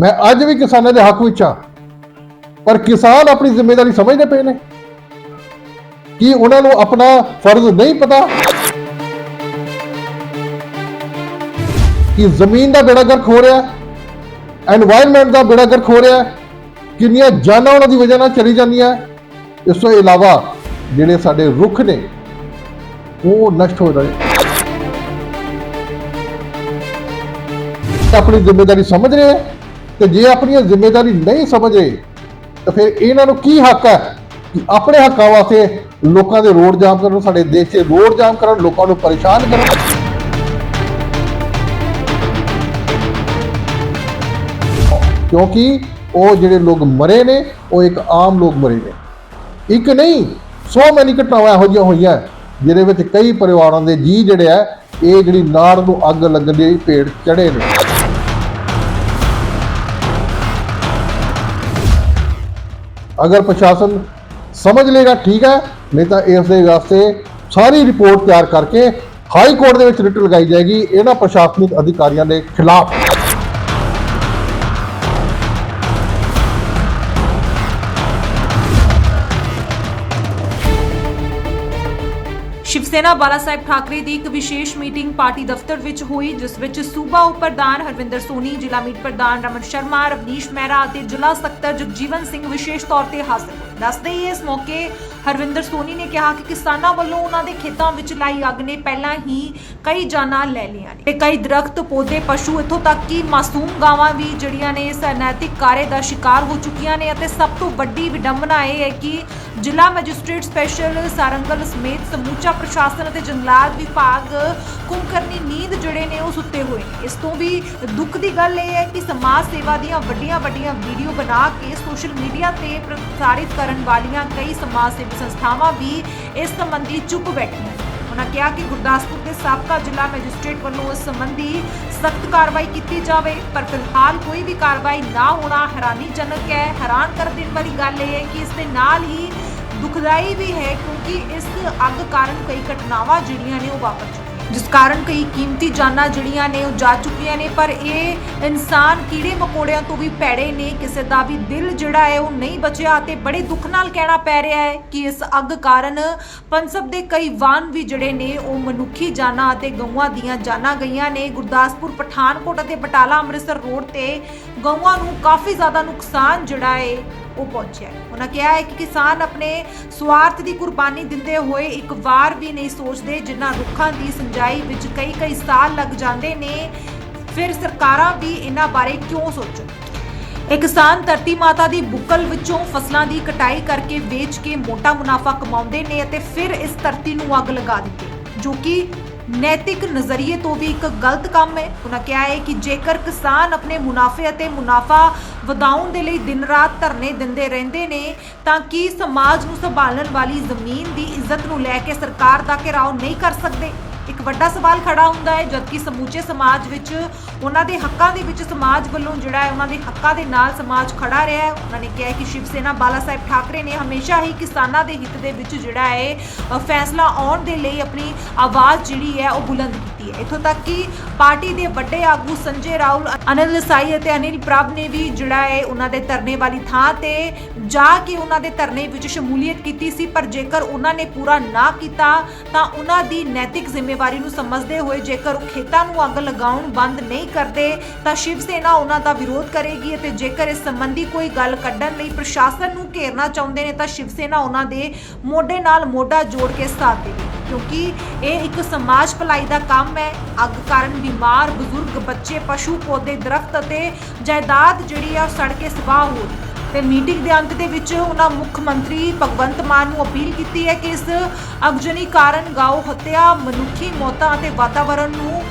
ਮੈਂ ਅੱਜ ਵੀ ਕਿਸਾਨਾਂ ਦੇ ਹੱਕ ਵਿੱਚ ਆ ਪਰ ਕਿਸਾਨ ਆਪਣੀ ਜ਼ਿੰਮੇਵਾਰੀ ਸਮਝਦੇ ਪਏ ਨੇ। ਕੀ ਉਹਨਾਂ ਨੂੰ ਆਪਣਾ ਫਰਜ਼ ਨਹੀਂ ਪਤਾ? ਕਿ ਜ਼ਮੀਨ ਦਾ ਬੇੜਾ ਗਰਕ ਹੋ ਰਿਹਾ ਐਨਵਾਇਰਨਮੈਂਟ ਦਾ ਬੇੜਾ ਗਰਕ ਹੋ ਰਿਹਾ ਕਿੰਨੀਆਂ ਜਾਨਾਂ ਉਹਨਾਂ ਦੀ ਵਜ੍ਹਾ ਨਾਲ ਚਲੀ ਜਾਂਦੀਆਂ ਇਸ ਤੋਂ ਇਲਾਵਾ ਜਿਹੜੇ ਸਾਡੇ ਰੁੱਖ ਨੇ, ਉਹ ਨਸ਼ਟ ਹੋ ਰਹੇ ਆਪਣੀ ਜ਼ਿੰਮੇਵਾਰੀ ਸਮਝ ਰਹੇ ਤੇ ਜੇ ਆਪਣੀਆਂ ਜ਼ਿੰਮੇਵਾਰੀ ਨਹੀਂ ਸਮਝੇ, ਤਾਂ ਫਿਰ ਇਹਨਾਂ ਨੂੰ ਕੀ ਹੱਕ ਹੈ ਕਿ ਆਪਣੇ ਹੱਕਾਂ ਵਾਸਤੇ ਲੋਕਾਂ ਦੇ ਰੋਡ ਜਾਮ ਕਰਨ, ਸਾਡੇ ਦੇਸ਼ 'ਚ ਰੋਡ ਜਾਮ ਕਰਨ, ਲੋਕਾਂ ਨੂੰ ਪਰੇਸ਼ਾਨ ਕਰਨ? ਕਿਉਂਕਿ ਉਹ ਜਿਹੜੇ ਲੋਕ ਮਰੇ ਨੇ, ਉਹ ਇੱਕ ਆਮ ਲੋਕ ਮਰੇ ਨੇ। ਇੱਕ ਨਹੀਂ, ਸੋ ਮੈਨੀ ਘਟਨਾਵਾਂ ਇਹੋ ਜਿਹੀਆਂ ਹੋਈਆਂ, ਜਿਹਦੇ ਵਿੱਚ ਕਈ ਪਰਿਵਾਰਾਂ ਦੇ ਜੀ ਜਿਹੜੇ ਆ, ਇਹ ਜਿਹੜੀ ਨਾੜ ਨੂੰ ਅੱਗ ਲੱਗਣ ਦੀ ਭੇਟ ਚੜੇ ਨੇ। ਅਗਰ ਪ੍ਰਸ਼ਾਸਨ ਸਮਝ ਲੇਗਾ ਠੀਕ ਹੈ, ਨਹੀਂ ਤਾਂ ਇਸ ਦੇ ਵਾਸਤੇ ਸਾਰੀ ਰਿਪੋਰਟ ਤਿਆਰ ਕਰਕੇ ਹਾਈ ਕੋਰਟ ਦੇ ਵਿੱਚ ਰਿਟ ਲਗਾਈ ਜਾਏਗੀ। ਇਹਨਾਂ ਪ੍ਰਸ਼ਾਸਨਿਕ ਅਧਿਕਾਰੀਆਂ ਦੇ ਖਿਲਾਫ। ਸੈਨਾ ਬਾਲਾ ਸਾਹਿਬ ਠਾਕਰੇ ਦੀ ਇੱਕ ਵਿਸ਼ੇਸ਼ ਮੀਟਿੰਗ ਪਾਰਟੀ ਦਫ਼ਤਰ ਵਿੱਚ ਹੋਈ, ਜਿਸ ਵਿੱਚ ਸੂਬਾ ਉਪ ਪ੍ਰਧਾਨ ਹਰਵਿੰਦਰ ਸੋਨੀ, ਜ਼ਿਲ੍ਹਾ ਮੀਟ ਪ੍ਰਧਾਨ ਰਮਨ ਸ਼ਰਮਾ, ਰਵਨੀਸ਼ ਮਹਿਰਾ ਅਤੇ ਜ਼ਿਲ੍ਹਾ ਸਕੱਤਰ ਜਗਜੀਵਨ ਸਿੰਘ ਵਿਸ਼ੇਸ਼ ਤੌਰ ਤੇ ਹਾਜ਼ਰ ਹੋਏ। ਦੱਸਦੇ ਹੀ ਇਸ ਮੌਕੇ ਹਰਵਿੰਦਰ ਸੋਨੀ ਨੇ ਕਿਹਾ ਕਿ ਕਿਸਾਨਾਂ ਵੱਲੋਂ ਉਹਨਾਂ ਦੇ ਖੇਤਾਂ ਵਿੱਚ ਲਾਈ ਅੱਗ ਨੇ ਪਹਿਲਾਂ ਹੀ ਕਈ ਜਾਨਾਂ ਲੈ ਲਈਆਂ ਨੇ। ਤੇ ਕਈ ਦਰਖਤ, ਪੌਦੇ, ਪਸ਼ੂ ਇੱਥੋਂ ਤੱਕ ਕਿ ਮਾਸੂਮ ਗਾਵਾਂ ਵੀ ਜਿਹੜੀਆਂ ਨੇ ਇਸ ਅਨੈਤਿਕ ਕਾਰੇ ਦਾ ਸ਼ਿਕਾਰ ਹੋ ਚੁੱਕੀਆਂ ਨੇ ਅਤੇ ਸਭ ਤੋਂ ਵੱਡੀ ਵਿਡੰਬਨਾ ਇਹ ਹੈ ਕਿ ਜ਼ਿਲ੍ਹਾ ਮੈਜਿਸਟ੍ਰੇਟ ਸਪੈਸ਼ਲ ਸਾਰੰਗਲ ਸਮੇਤ ਸਮੂਚਾ ਪ੍ਰਸ਼ਾਸਨ ਅਤੇ ਜੰਗਲਾਤ ਵਿਭਾਗ ਕੁੰਕਰਨੀ ਨੀਂਦ ਜਿਹੜੇ ਨੇ ਉਹ ਸੁੱਤੇ ਹੋਏ ਨੇ। ਇਸ ਤੋਂ ਵੀ ਦੁੱਖ ਦੀ ਗੱਲ ਇਹ ਹੈ ਕਿ ਸਮਾਜ ਸੇਵਾ ਦੀਆਂ ਵੱਡੀਆਂ ਵੱਡੀਆਂ ਵੀਡੀਓ ਬਣਾ ਕੇ ਸੋਸ਼ਲ ਮੀਡੀਆ ਤੇ ਪ੍ਰਸਾਰਿਤ ਕਰਨ ਵਾਲੀਆਂ ਕਈ ਸਮਾਜ ਸੇਵੀ ਸੰਸਥਾਵਾਂ ਵੀ ਇਸ ਸੰਬੰਧੀ ਚੁੱਪ ਬੈਠੀਆਂ ਨੇ। ਉਹਨਾਂ ਕਿਹਾ ਕਿ ਗੁਰਦਾਸਪੁਰ ਦੇ ਸਾਬਕਾ ਜ਼ਿਲ੍ਹਾ ਮੈਜਿਸਟ੍ਰੇਟ ਵੱਲੋਂ ਇਸ ਸੰਬੰਧੀ ਸਖਤ ਕਾਰਵਾਈ ਕੀਤੀ ਜਾਵੇ, ਪਰ ਫਿਲਹਾਲ ਕੋਈ ਵੀ ਕਾਰਵਾਈ ਨਾ ਹੋਣਾ ਹੈਰਾਨੀਜਨਕ ਹੈ। ਹੈਰਾਨ ਕਰ ਦੇਣ ਵਾਲੀ ਗੱਲ ਇਹ ਹੈ ਕਿ ਇਸ ਦੇ ਨਾਲ ਹੀ ਦੁਖਦਾਈ ਵੀ ਹੈ ਕਿਉਂਕਿ ਇਸ ਅੱਗ ਕਾਰਨ ਕਈ ਘਟਨਾਵਾਂ ਜਿਹੜੀਆਂ ਨੇ ਉਹ ਵਾਪਰ ਚੁੱਕੀਆਂ। ਜਿਸ ਕਾਰਨ ਕਈ ਕੀਮਤੀ ਜਾਨਾਂ ਜਿਹੜੀਆਂ ਨੇ ਉਹ ਜਾ ਚੁੱਕੀਆਂ ਨੇ, ਪਰ ਇਹ ਇਨਸਾਨ ਕੀੜੇ ਮਕੌੜਿਆਂ ਤੋਂ ਵੀ ਭੈੜੇ ਨੇ। ਕਿਸੇ ਦਾ ਵੀ ਦਿਲ ਜਿਹੜਾ ਹੈ ਉਹ ਨਹੀਂ ਬਚਿਆ ਤੇ ਬੜੇ ਦੁੱਖ ਨਾਲ ਕਹਿਣਾ ਪੈ ਰਿਹਾ ਹੈ ਕਿ ਇਸ ਅੱਗ ਕਾਰਨ ਪੰਸਬ ਦੇ ਕਈ ਵਾਹਨ ਵੀ ਜਿਹੜੇ ਨੇ ਉਹ ਮਨੁੱਖੀ ਜਾਨਾਂ ਅਤੇ ਗਊਆਂ ਦੀਆਂ ਜਾਨਾਂ ਗਈਆਂ ਨੇ। ਗੁਰਦਾਸਪੁਰ, ਪਠਾਨਕੋਟ ਅਤੇ ਬਟਾਲਾ ਅੰਮ੍ਰਿਤਸਰ ਰੋਡ ਤੇ ਗਊਆਂ ਨੂੰ ਕਾਫੀ ਜ਼ਿਆਦਾ ਨੁਕਸਾਨ ਜਿਹੜਾ ਹੈ ਉਹ ਪਹੁੰਚਿਆ ਉਹਨਾਂ ਕਿਹਾ ਹੈ ਕਿ ਕਿਸਾਨ ਆਪਣੇ ਸਵਾਰਥ ਦੀ ਕੁਰਬਾਨੀ ਦਿੰਦੇ ਹੋਏ ਇੱਕ ਵਾਰ ਵੀ ਨਹੀਂ ਸੋਚਦੇ, ਜਿਨ੍ਹਾਂ ਰੁੱਖਾਂ ਦੀ ਸਿੰਜਾਈ ਵਿੱਚ ਕਈ ਕਈ ਸਾਲ ਲੱਗ ਜਾਂਦੇ ਨੇ, ਫਿਰ ਸਰਕਾਰਾਂ ਵੀ ਇਹਨਾਂ ਬਾਰੇ ਕਿਉਂ ਸੋਚਣ? ਇਹ ਕਿਸਾਨ ਧਰਤੀ ਮਾਤਾ ਦੀ ਬੁੱਕਲ ਵਿੱਚੋਂ ਫਸਲਾਂ ਦੀ ਕਟਾਈ ਕਰਕੇ ਵੇਚ ਕੇ ਮੋਟਾ ਮੁਨਾਫਾ ਕਮਾਉਂਦੇ ਨੇ ਅਤੇ ਫਿਰ ਇਸ ਧਰਤੀ ਨੂੰ ਅੱਗ ਲਗਾ ਦਿੰਦੇ ਜੋ ਕਿ ਨੈਤਿਕ ਨਜ਼ਰੀਏ ਤੋਂ ਵੀ ਇੱਕ ਗਲਤ ਕੰਮ ਹੈ। ਉਹਨਾਂ ਕਿਹਾ ਹੈ ਕਿ ਜੇਕਰ ਕਿਸਾਨ ਆਪਣੇ ਮੁਨਾਫੇ ਅਤੇ ਮੁਨਾਫਾ ਵਧਾਉਣ ਦੇ ਲਈ ਦਿਨ ਰਾਤ ਧਰਨੇ ਦਿੰਦੇ ਰਹਿੰਦੇ ਨੇ, ਤਾਂ ਕੀ ਸਮਾਜ ਨੂੰ ਸੰਭਾਲਣ ਵਾਲੀ ਜ਼ਮੀਨ ਦੀ ਇੱਜ਼ਤ ਨੂੰ ਲੈ ਕੇ ਸਰਕਾਰ ਦਾ ਘਿਰਾਓ ਨਹੀਂ ਕਰ ਸਕਦੇ? ਇੱਕ ਵੱਡਾ ਸਵਾਲ ਖੜਾ ਹੁੰਦਾ ਹੈ, ਜਦਕਿ ਸਮੂਚੇ ਸਮਾਜ ਵਿੱਚ ਉਹਨਾਂ ਦੇ ਹੱਕਾਂ ਦੇ ਵਿੱਚ ਸਮਾਜ ਵੱਲੋਂ ਜਿਹੜਾ ਹੈ, ਉਹਨਾਂ ਦੇ ਹੱਕਾਂ ਦੇ ਨਾਲ ਸਮਾਜ ਖੜਾ ਰਿਹਾ ਹੈ। ਉਹਨਾਂ ਨੇ ਕਿਹਾ ਕਿ ਸ਼ਿਵ ਸੈਨਾ ਬਾਲਾ ਸਾਹਿਬ ਠਾਕਰੇ ਨੇ ਹਮੇਸ਼ਾ ਹੀ ਕਿਸਾਨਾਂ ਦੇ ਹਿੱਤ ਦੇ ਵਿੱਚ ਜਿਹੜਾ ਹੈ ਫੈਸਲਾ ਆਉਣ ਦੇ ਲਈ ਆਪਣੀ ਆਵਾਜ਼ ਜਿਹੜੀ ਹੈ, ਉਹ ਬੁਲੰਦ ਕੀਤੀ। ਹੈ। ਇਥੋਂ ਤੱਕ ਕਿ ਪਾਰਟੀ ਦੇ ਵੱਡੇ ਆਗੂ ਸੰਜੇ ਰਾਉਲ ਅਨਿਲ ਦੇਸਾਈ ਅਤੇ ਅਨਿਲ ਪ੍ਰਭ ਨੇ ਵੀ ਜਿਹੜਾ ਹੈ ਉਹਨਾਂ ਦੇ ਧਰਨੇ ਵਾਲੀ ਥਾਂ ਤੇ ਜਾ ਕੇ ਉਹਨਾਂ ਦੇ ਧਰਨੇ ਵਿੱਚ ਸ਼ਮੂਲੀਅਤ ਕੀਤੀ ਸੀ, ਪਰ ਜੇਕਰ ਉਹਨਾਂ ਨੇ ਪੂਰਾ ਨਾ ਕੀਤਾ, ਤਾਂ ਉਹਨਾਂ ਦੀ ਨੈਤਿਕ ਜ਼ਿੰਮੇਵਾਰੀ ਨੂੰ ਸਮਝਦੇ ਹੋਏ ਜੇਕਰ ਉਹ ਖੇਤਾਂ ਨੂੰ ਅੱਗ ਲਗਾਉਣ ਬੰਦ ਨਹੀਂ ਕਰਦੇ, ਤਾਂ ਸ਼ਿਵ ਸੈਨਾ ਉਹਨਾਂ ਦਾ ਵਿਰੋਧ ਕਰੇਗੀ ਅਤੇ ਜੇਕਰ ਇਸ ਸੰਬੰਧੀ ਕੋਈ ਗੱਲ ਕੱਢਣ ਲਈ ਪ੍ਰਸ਼ਾਸਨ ਨੂੰ ਘੇਰਨਾ ਚਾਹੁੰਦੇ ਨੇ, ਤਾਂ ਸ਼ਿਵ ਸੈਨਾ ਉਹਨਾਂ ਦੇ ਮੋਢੇ ਨਾਲ ਮੋਢਾ ਜੋੜ ਕੇ ਸਾਥ ਦੇਵੇਗੀ। ਕਿਉਂਕਿ ਇਹ ਇੱਕ ਸਮਾਜ ਭਲਾਈ ਦਾ ਕੰਮ ਹੈ। ਅੱਗ ਕਾਰਨ ਬਿਮਾਰ, ਬਜ਼ੁਰਗ, ਬੱਚੇ ਪਸ਼ੂ ਪੌਦੇ ਦਰਖਤ ਅਤੇ ਜਾਇਦਾਦ ਜਿਹੜੀ ਆ ਉਹ ਸੜ ਕੇ ਸਵਾਹ ਹੋ ਤੇ ਮੀਟਿੰਗ ਦੇ ਅੰਤ ਦੇ ਵਿੱਚ ਉਹਨਾਂ ਮੁੱਖ ਮੰਤਰੀ ਭਗਵੰਤ ਮਾਨ ਨੂੰ ਅਪੀਲ ਕੀਤੀ ਹੈ ਕਿ ਇਸ ਅਗਜਨੀ ਕਾਰਨ ਗਾਓ ਹੱਤਿਆ, ਮਨੁੱਖੀ ਮੌਤਾਂ ਅਤੇ ਵਾਤਾਵਰਣ ਨੂੰ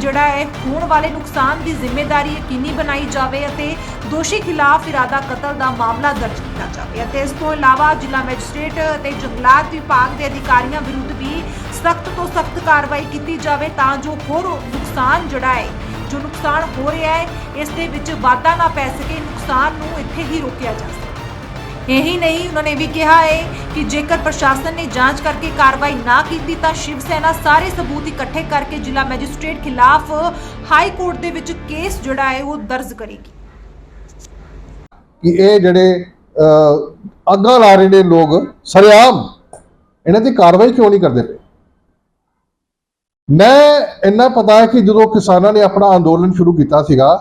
ਜਿਹੜਾ ਹੈ, ਹੋਣ ਵਾਲੇ ਨੁਕਸਾਨ ਦੀ ਜ਼ਿੰਮੇਵਾਰੀ ਯਕੀਨੀ ਬਣਾਈ ਜਾਵੇ ਅਤੇ ਦੋਸ਼ੀ ਖਿਲਾਫ ਇਰਾਦਾ ਕਤਲ ਦਾ ਮਾਮਲਾ ਦਰਜ ਕੀਤਾ ਜਾਵੇ। ਅਤੇ ਇਸ ਤੋਂ ਇਲਾਵਾ ਜ਼ਿਲ੍ਹਾ ਮੈਜਿਸਟ੍ਰੇਟ ਅਤੇ ਜੰਗਲਾਤ ਵਿਭਾਗ ਦੇ ਅਧਿਕਾਰੀਆਂ ਵਿਰੁੱਧ ਵੀ ਸਖਤ ਤੋਂ ਸਖਤ ਕਾਰਵਾਈ ਕੀਤੀ ਜਾਵੇ ਤਾਂ ਜੋ ਹੋਰ ਨੁਕਸਾਨ ਜਿਹੜਾ ਹੈ ਜੋ ਨੁਕਸਾਨ ਹੋ ਰਿਹਾ ਹੈ ਇਸ ਦੇ ਵਿੱਚ ਵਾਧਾ ਨਾ ਪੈ ਸਕੇ ਨੁਕਸਾਨ ਨੂੰ ਇੱਥੇ ਹੀ ਰੋਕਿਆ ਜਾ ਸਕੇ। ਇਹੀ ਨਹੀਂ ਉਹਨਾਂ ਨੇ ਵੀ ਕਿਹਾ ਹੈ ਕਿ ਜੇਕਰ ਪ੍ਰਸ਼ਾਸਨ ਨੇ ਜਾਂਚ ਕਰਕੇ ਕਾਰਵਾਈ ਨਾ ਕੀਤੀ ਤਾਂ ਸ਼ਿਵ ਸੈਨਾ ਸਾਰੇ ਸਬੂਤ ਇਕੱਠੇ ਕਰਕੇ ਜ਼ਿਲ੍ਹਾ ਮੈਜਿਸਟ੍ਰੇਟ ਖਿਲਾਫ ਹਾਈ ਕੋਰਟ ਦੇ ਵਿੱਚ ਕੇਸ ਜਿਹੜਾ ਹੈ ਉਹ ਦਰਜ ਕਰੇਗੀ। ਕਿ ਇਹ ਜਿਹੜੇ ਅਹ, ਅੱਗਾਂ ਲਾ ਰਹੇ ਨੇ ਲੋਕ ਸਰਿਆਮ ਇਹਨਾਂ ਦੀ ਕਾਰਵਾਈ ਕਿਉਂ ਨਹੀਂ ਕਰਦੇ ਮੈਂ ਇੰਨਾ ਪਤਾ ਹੈ ਕਿ ਜਦੋਂ ਕਿਸਾਨਾਂ ਨੇ ਆਪਣਾ ਅੰਦੋਲਨ ਸ਼ੁਰੂ ਕੀਤਾ ਸੀਗਾ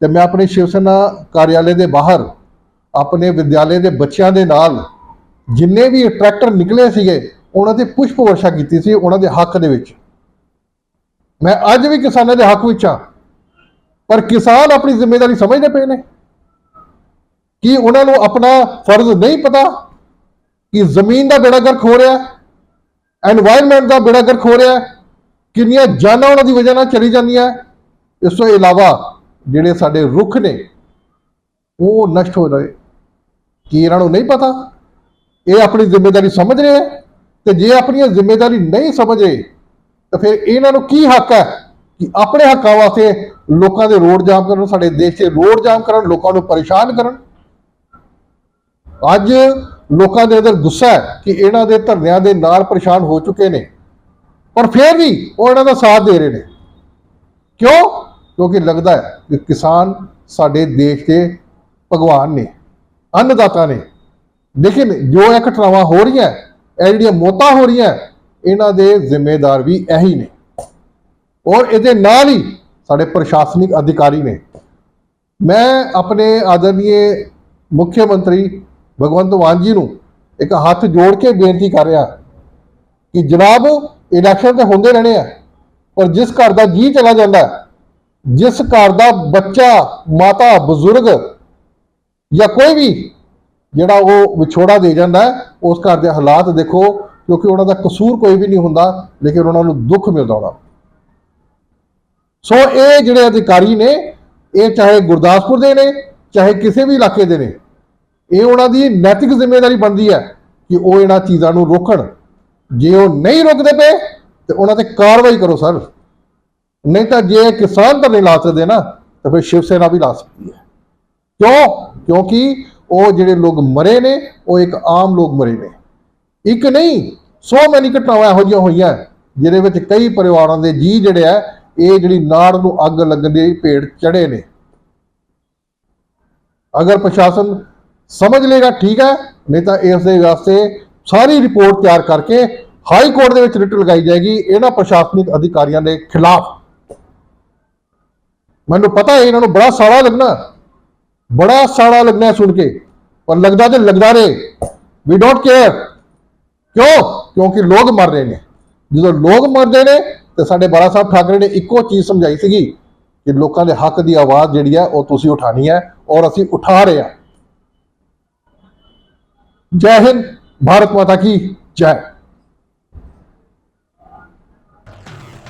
ਤੇ ਮੈਂ ਆਪਣੇ ਸ਼ਿਵ ਸੈਨਾ ਕਾਰਜਾਲੇ ਦੇ ਬਾਹਰ, ਆਪਣੇ ਵਿਦਿਆਲੇ ਦੇ ਬੱਚਿਆਂ ਦੇ ਨਾਲ ਜਿੰਨੇ ਵੀ ਟਰੈਕਟਰ ਨਿਕਲੇ ਸੀਗੇ, ਉਹਨਾਂ ਤੇ ਪੁਸ਼ਪ ਵਰਸ਼ਾ ਕੀਤੀ ਸੀ ਉਹਨਾਂ ਦੇ ਹੱਕ ਦੇ ਵਿੱਚ। ਮੈਂ ਅੱਜ ਵੀ ਕਿਸਾਨਾਂ ਦੇ ਹੱਕ ਵਿੱਚ ਆ ਪਰ ਕਿਸਾਨ ਆਪਣੀ ਜ਼ਿੰਮੇਵਾਰੀ ਸਮਝਦੇ ਪਏ ਨੇ ਕਿ ਉਹਨਾਂ ਨੂੰ ਆਪਣਾ ਫਰਜ਼ ਨਹੀਂ ਪਤਾ ਕਿ ਜ਼ਮੀਨ ਦਾ ਬੇੜਾ ਗਰਕ ਹੋ ਰਿਹਾ ਹੈ ਦਾ ਬੇੜਾ ਗਰਕ ਹੋ ਰਿਹਾ ਕਿੰਨੀਆਂ ਜਾਨਾਂ ਉਹਨਾਂ ਦੀ ਵਜ੍ਹਾ ਨਾਲ ਚਲੀ ਜਾਂਦੀਆਂ। ਇਸ ਤੋਂ ਇਲਾਵਾ ਜਿਹੜੇ ਸਾਡੇ ਰੁੱਖ ਨੇ, ਉਹ ਨਸ਼ਟ ਹੋ ਰਹੇ। ਕੀ ਇਹਨਾਂ ਨੂੰ ਨਹੀਂ ਪਤਾ? ਇਹ ਆਪਣੀ ਜ਼ਿੰਮੇਵਾਰੀ ਸਮਝ ਰਹੇ ਹੈ ਤੇ ਜੇ ਆਪਣੀ ਜ਼ਿੰਮੇਵਾਰੀ ਨਹੀਂ ਸਮਝੇ, ਤਾਂ ਫਿਰ ਇਹਨਾਂ ਨੂੰ ਕੀ ਹੱਕ ਹੈ ਕਿ ਆਪਣੇ ਹੱਕਾਂ ਵਾਸਤੇ ਲੋਕਾਂ ਦੇ ਰੋਡ ਜਾਮ ਕਰਨ, ਸਾਡੇ ਦੇਸ਼ ਦੇ ਰੋਡ ਜਾਮ ਕਰਨ, ਲੋਕਾਂ ਨੂੰ ਪਰੇਸ਼ਾਨ ਕਰਨ? ਅੱਜ ਲੋਕਾਂ ਦੇ ਅੰਦਰ ਗੁੱਸਾ ਹੈ ਕਿ ਇਹਨਾਂ ਦੇ ਧਰਨਿਆਂ ਦੇ ਨਾਲ ਪਰੇਸ਼ਾਨ ਹੋ ਚੁੱਕੇ ਨੇ। ਪਰ ਫਿਰ ਵੀ ਉਹ ਇਹਨਾਂ ਦਾ ਸਾਥ ਦੇ ਰਹੇ ਨੇ। ਕਿਉਂ? ਕਿਉਂਕਿ ਲੱਗਦਾ ਹੈ ਕਿ ਕਿਸਾਨ ਸਾਡੇ ਦੇਸ਼ ਦੇ ਭਗਵਾਨ ਨੇ, ਅੰਨਦਾਤਾ ਨੇ। ਲੇਕਿਨ ਜੋ ਇਹ ਘਟਨਾਵਾਂ ਹੋ ਰਹੀਆਂ, ਇਹ ਜਿਹੜੀਆਂ ਮੌਤਾਂ ਹੋ ਰਹੀਆਂ, ਇਹਨਾਂ ਦੇ ਜ਼ਿੰਮੇਦਾਰ ਵੀ ਇਹੀ ਨੇ। ਔਰ ਇਹਦੇ ਨਾਲ ਹੀ ਸਾਡੇ ਪ੍ਰਸ਼ਾਸਨਿਕ ਅਧਿਕਾਰੀ ਨੇ। ਮੈਂ ਆਪਣੇ ਆਦਰਨੀਏ ਮੁੱਖ ਮੰਤਰੀ ਭਗਵੰਤ ਮਾਨ ਜੀ ਨੂੰ ਇੱਕ ਹੱਥ ਜੋੜ ਕੇ ਬੇਨਤੀ ਕਰ ਰਿਹਾ ਕਿ ਜਨਾਬ ਇਲੈਕਸ਼ਨ ਤੇ ਹੁੰਦੇ ਰਹਿਣੇ ਆ। ਪਰ ਜਿਸ ਘਰ ਦਾ ਜੀ ਚਲਾ ਜਾਂਦਾ ਜਿਸ ਘਰ ਦਾ ਬੱਚਾ, ਮਾਤਾ, ਬਜ਼ੁਰਗ ਜਾਂ ਕੋਈ ਵੀ ਜਿਹੜਾ ਉਹ ਵਿਛੋੜਾ ਦੇ ਜਾਂਦਾ ਉਸ ਘਰ ਦੇ ਹਾਲਾਤ ਦੇਖੋ, ਕਿਉਂਕਿ ਉਹਨਾਂ ਦਾ ਕਸੂਰ ਕੋਈ ਵੀ ਨਹੀਂ ਹੁੰਦਾ, ਲੇਕਿਨ ਉਹਨਾਂ ਨੂੰ ਦੁੱਖ ਮਿਲਦਾ ਉਹਨਾਂ ਸੋ ਇਹ ਜਿਹੜੇ ਅਧਿਕਾਰੀ ਨੇ, ਇਹ ਚਾਹੇ ਗੁਰਦਾਸਪੁਰ ਦੇ ਨੇ, ਚਾਹੇ ਕਿਸੇ ਵੀ ਇਲਾਕੇ ਦੇ ਨੇ, ਇਹ ਉਹਨਾਂ ਦੀ ਨੈਤਿਕ ਜ਼ਿੰਮੇਵਾਰੀ ਬਣਦੀ ਹੈ ਕਿ ਉਹ ਇਹਨਾਂ ਚੀਜ਼ਾਂ ਨੂੰ ਰੋਕਣ। ਜੇ ਉਹ ਨਹੀਂ ਰੁਕਦੇ ਪਏ, ਤੇ ਉਹਨਾਂ ਤੇ ਕਾਰਵਾਈ ਕਰੋ ਸਰ। ਨਹੀਂ ਤਾਂ ਜੇ ਕਿਸਾਨ ਤਾਂ ਨਹੀਂ ਲਾ ਸਕਦੇ ਨਾ, ਤਾਂ ਫਿਰ ਸ਼ਿਵ ਸੈਨਾ ਵੀ ਲਾ ਸਕਦੀ ਹੈ। ਕਿਉਂ? ਕਿਉਂਕਿ ਉਹ ਜਿਹੜੇ ਲੋਕ ਮਰੇ ਨੇ, ਉਹ ਇੱਕ ਆਮ ਲੋਕ ਮਰੇ ਨੇ। ਇੱਕ ਨਹੀਂ, ਸੋ ਮੈਨੀ ਘਟਨਾਵਾਂ ਇਹੋ ਜਿਹੀਆਂ ਹੋਈਆਂ, ਜਿਹਦੇ ਵਿੱਚ ਕਈ ਪਰਿਵਾਰਾਂ ਦੇ ਜੀ ਜਿਹੜੇ ਆ, ਇਹ ਜਿਹੜੀ ਨਾੜ ਨੂੰ ਅੱਗ ਲੱਗਣ ਦੀ ਭੇੜ ਚੜੇ ਨੇ। ਅਗਰ ਪ੍ਰਸ਼ਾਸਨ ਸਮਝ ਲੇਗਾ ਠੀਕ ਹੈ, ਨਹੀਂ ਤਾਂ ਇਸ ਦੇ ਵਾਸਤੇ ਸਾਰੀ ਰਿਪੋਰਟ ਤਿਆਰ ਕਰਕੇ ਹਾਈ ਕੋਰਟ ਦੇ ਵਿੱਚ ਰਿਟ ਲਗਾਈ ਜਾਏਗੀ, ਇਹਨਾਂ ਪ੍ਰਸ਼ਾਸਨਿਕ ਅਧਿਕਾਰੀਆਂ ਦੇ ਖਿਲਾਫ। ਮੈਨੂੰ ਪਤਾ ਹੈ, ਇਹਨਾਂ ਨੂੰ ਬੜਾ ਸਾੜਾ ਲੱਗਣਾ ਬੜਾ ਸਾੜਾ ਲੱਗਣਾ ਸੁਣ ਕੇ। ਪਰ ਲੱਗਦਾ ਤੇ ਲੱਗਦਾ ਰਹੇ। ਵੀ ਡੋਂਟ ਕੇਅਰ ਕਿਉਂ? ਕਿਉਂਕਿ ਲੋਕ ਮਰ ਰਹੇ ਨੇ। ਜਦੋਂ ਲੋਕ ਮਰਦੇ ਨੇ, ਤੇ ਸਾਡੇ ਬਾਲਾ ਸਾਹਿਬ ਠਾਕਰੇ ਨੇ ਇੱਕੋ ਚੀਜ਼ ਸਮਝਾਈ ਸੀਗੀ ਕਿ ਲੋਕਾਂ ਦੇ ਹੱਕ ਦੀ ਆਵਾਜ਼ ਜਿਹੜੀ ਹੈ, ਉਹ ਤੁਸੀਂ ਉਠਾਣੀ ਹੈ ਔਰ ਅਸੀਂ ਉਠਾ ਰਹੇ ਹਾਂ। ਜੈ ਹਿੰਦ। ਭਾਰਤ ਮਾਤਾ ਕੀ ਜੈ।